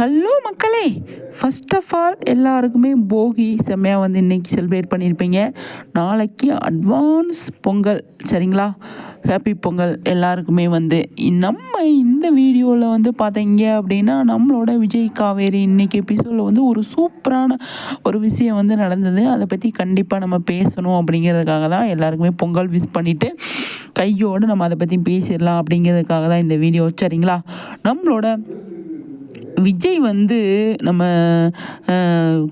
Hello மக்களே. First of all எல்லாருக்குமே போகி செம்மையாக வந்து இன்றைக்கி செலிப்ரேட் பண்ணியிருப்பீங்க. நாளைக்கு அட்வான்ஸ் பொங்கல் சரிங்களா? ஹாப்பி பொங்கல் எல்லாருக்குமே வந்து. நம்ம இந்த வீடியோவில் வந்து பார்த்தீங்க அப்படின்னா நம்மளோட விஜய் காவேரி இன்னைக்கு எபிசோடில் வந்து ஒரு சூப்பரான ஒரு விஷயம் வந்து நடந்தது. அதை பற்றி கண்டிப்பாக நம்ம பேசணும் அப்படிங்கிறதுக்காக தான் எல்லாருக்குமே பொங்கல் விஷ் பண்ணிவிட்டு கையோடு நம்ம அதை பற்றி பேசிடலாம் அப்படிங்கிறதுக்காக தான் இந்த வீடியோ சரிங்களா? நம்மளோட விஜய் வந்து நம்ம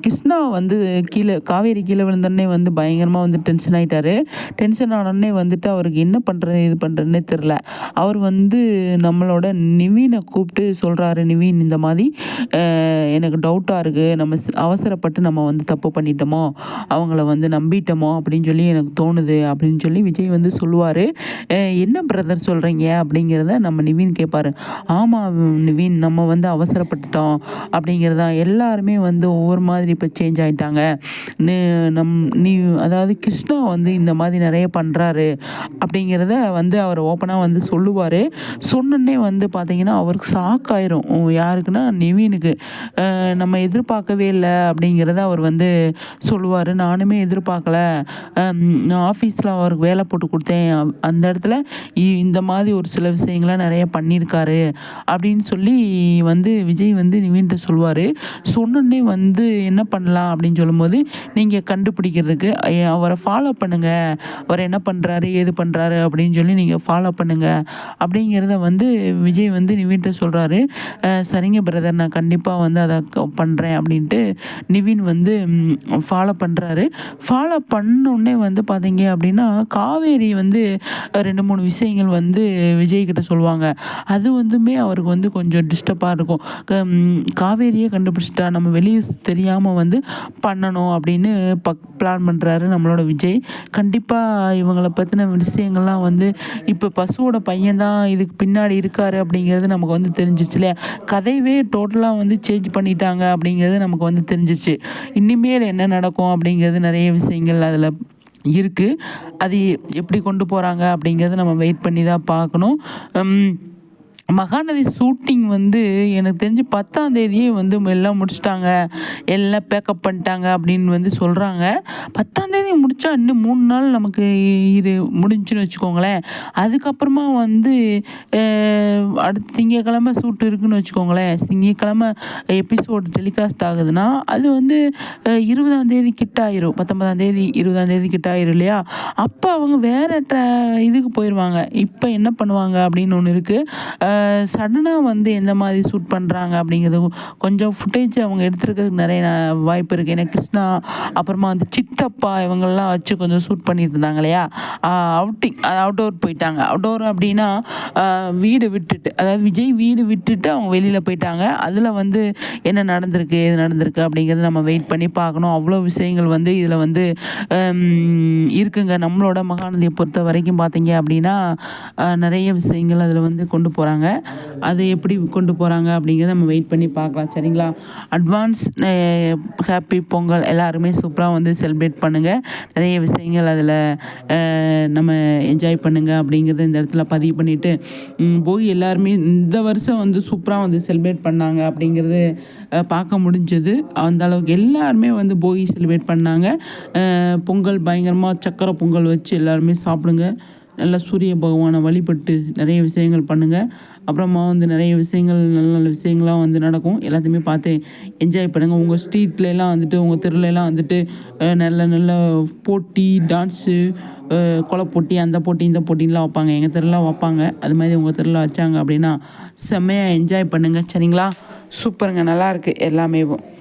கிருஷ்ணா வந்து கீழே காவேரி கீழே விழுந்தோடனே வந்து பயங்கரமாக வந்து டென்ஷன் ஆகிட்டாரு டென்ஷன் ஆனோடனே வந்துட்டு அவருக்கு என்ன பண்ணுறது இது பண்ணுறதுனே தெரில அவர் வந்து நம்மளோட நிவீனை கூப்பிட்டு சொல்கிறாரு நிவீன் இந்த மாதிரி எனக்கு டவுட்டாக இருக்குது நம்ம அவசரப்பட்டு நம்ம வந்து தப்பு பண்ணிட்டோமோ அவங்கள வந்து நம்பிட்டோமோ அப்படின்னு சொல்லி எனக்கு தோணுது அப்படின்னு சொல்லி விஜய் வந்து சொல்லுவார். என்ன பிரதர் சொல்கிறீங்க அப்படிங்கிறத நம்ம நிவீன் கேட்பாரு ஆமாம் நிவீன் நம்ம வந்து அப்படிங்கிறது தான் எல்லாருமே வந்து ஒவ்வொரு மாதிரி இப்போ சேஞ்ச் ஆகிட்டாங்க நம் நீ அதாவது கிருஷ்ணா வந்து இந்த மாதிரி நிறைய பண்ணுறாரு அப்படிங்கிறத வந்து அவர் ஓப்பனாக வந்து சொல்லுவார். சொன்னோன்னே வந்து பார்த்திங்கன்னா அவருக்கு ஷாக் ஆயிரும். யாருக்குன்னா நிவீனுக்கு. நம்ம எதிர்பார்க்கவே இல்லை அப்படிங்கிறத அவர் வந்து சொல்லுவார். நானுமே எதிர்பார்க்கல. நான் ஆஃபீஸில் அவருக்கு வேலை போட்டு கொடுத்தேன். அந்த இடத்துல இ- இந்த மாதிரி ஒரு சில விஷயங்கள்லாம் நிறைய பண்ணியிருக்காரு அப்படின்னு சொல்லி வந்து விஜய் வந்து நிவீன்ட்ட சொல்லுவார் சொன்னோடனே வந்து என்ன பண்ணலாம் அப்படின்னு சொல்லும்போது நீங்கள் கண்டுபிடிக்கிறதுக்கு அவரை ஃபாலோ பண்ணுங்கள் அவர் என்ன பண்ணுறாரு ஏது பண்ணுறாரு அப்படின்னு சொல்லி நீங்கள் ஃபாலோ பண்ணுங்கள் அப்படிங்கிறத வந்து விஜய் வந்து நிவீன்ட்ட சொல்கிறாரு சரிங்க பிரதர் நான் கண்டிப்பாக வந்து அதை பண்ணுறேன் அப்படின்ட்டு நிவின் வந்து ஃபாலோ பண்ணுறாரு ஃபாலோ பண்ணோடனே வந்து பார்த்தீங்க அப்படின்னா காவேரி வந்து ரெண்டு மூணு விஷயங்கள் வந்து விஜய் கிட்ட சொல்லுவாங்க. அது வந்துமே அவருக்கு வந்து கொஞ்சம் டிஸ்டர்பாக இருக்கும். க- காவேரியே கண்டுபிடிச்சிட்டா நம்ம வெளியே தெரியாமல் வந்து பண்ணணும் அப்படின்னு பக் பிளான் பண்ணுறாரு நம்மளோட விஜய். கண்டிப்பாக இவங்களை பற்றின விஷயங்கள்லாம் வந்து இப்போ பசுவோட பையன் தான் இதுக்கு பின்னாடி இருக்காரு அப்படிங்கிறது நமக்கு வந்து தெரிஞ்சிச்சு இல்லையா? கதையவே டோட்டலாக வந்து சேஞ்ச் பண்ணிட்டாங்க அப்படிங்கிறது நமக்கு வந்து தெரிஞ்சிச்சு இனிமேல் என்ன நடக்கும் அப்படிங்கிறது நிறைய விஷயங்கள் அதில் இருக்குது அது எப்படி கொண்டு போகிறாங்க அப்படிங்கிறத நம்ம வெயிட் பண்ணி தான் பார்க்கணும் மகாநதி ஷூட்டிங் வந்து எனக்கு தெரிஞ்சு பத்தாம் தேதியே வந்து எல்லாம் முடிச்சிட்டாங்க. எல்லாம் பேக்கப் பண்ணிட்டாங்க அப்படின்னு வந்து சொல்கிறாங்க பத்தாம் தேதி முடித்தா இன்னும் மூணு நாள் நமக்கு இரு முடிஞ்சுன்னு வச்சுக்கோங்களேன். அதுக்கப்புறமா வந்து அடுத்த திங்கக்கிழமை ஷூட் இருக்குன்னு வச்சுக்கோங்களேன். திங்கக்கிழமை எபிசோடு டெலிகாஸ்ட் ஆகுதுன்னா அது வந்து இருபதாம் தேதி கிட்ட ஆயிரும். பத்தொன்பதாம் தேதி இருபதாம் தேதி கிட்ட ஆயிரும் இல்லையா? அப்போ அவங்க வேறு ட்ர இதுக்கு போயிடுவாங்க இப்போ என்ன பண்ணுவாங்க அப்படின்னு ஒன்று இருக்குது சடனாக வந்து எந்த மாதிரி ஷூட் பண்ணுறாங்க அப்படிங்கிறது கொஞ்சம் ஃபுட்டேஜ் அவங்க எடுத்துருக்கிறதுக்கு நிறைய வாய்ப்பு இருக்குது ஏன்னா கிருஷ்ணா அப்புறமா வந்து சித்தப்பா இவங்கெல்லாம் வச்சு கொஞ்சம் ஷூட் பண்ணிட்டு இருந்தாங்க இல்லையா? அவுட்டிங் அவுட்டோர் போயிட்டாங்க. அவுட்டோர் அப்படின்னா வீடு விட்டுட்டு அதாவது விஜய் வீடு விட்டுட்டு அவங்க வெளியில் போயிட்டாங்க. அதில் வந்து என்ன நடந்திருக்கு எது நடந்திருக்கு அப்படிங்கிறத நம்ம வெயிட் பண்ணி பார்க்கணும். அவ்வளோ விஷயங்கள் வந்து இதில் வந்து இருக்குங்க. நம்மளோட மகாநதியை பொறுத்த வரைக்கும் பார்த்தீங்க அப்படின்னா நிறைய விஷயங்கள் அதில் வந்து கொண்டு போகிறாங்க அது எப்படி கொண்டு போகிறாங்க அப்படிங்கிறத நம்ம வெயிட் பண்ணி பார்க்கலாம். சரிங்களா? அட்வான்ஸ் ஹாப்பி பொங்கல் எல்லாருமே சூப்பராக வந்து செலிப்ரேட் பண்ணுங்கள் நிறைய விஷயங்கள் அதில் நம்ம என்ஜாய் பண்ணுங்கள் அப்படிங்கிறத இந்த இடத்துல பதிவு பண்ணிவிட்டு போய் எல்லாருமே இந்த வருஷம் வந்து சூப்பராக வந்து செலிப்ரேட் பண்ணாங்க அப்படிங்கிறது பார்க்க முடிஞ்சது. அந்த அளவுக்கு எல்லாருமே வந்து போகி செலிப்ரேட் பண்ணாங்க. பொங்கல் பயங்கரமாக சக்கரை பொங்கல் வச்சு எல்லாருமே சாப்பிடுங்க. நல்லா சூரிய பகவானை வழிபட்டு நிறைய விஷயங்கள் பண்ணுங்கள் அப்புறமா வந்து நிறைய விஷயங்கள் நல்ல நல்ல விஷயங்கள்லாம் வந்து நடக்கும். எல்லாத்தையுமே பார்த்து என்ஜாய் பண்ணுங்கள் உங்கள் ஸ்ட்ரீட்லலாம் வந்துட்டு உங்கள் தெருலலாம் வந்துட்டு நல்ல நல்ல போட்டி டான்ஸு கொலை போட்டி அந்த போட்டி இந்த போட்டின்லாம் வைப்பாங்க. எங்கள் தெருலாம் வைப்பாங்க. அது மாதிரி உங்கள் தெருல வச்சாங்க அப்படின்னா செம்மையாக என்ஜாய் பண்ணுங்கள் சரிங்களா? சூப்பருங்க. நல்லாயிருக்கு எல்லாமேவும் எல்லாமே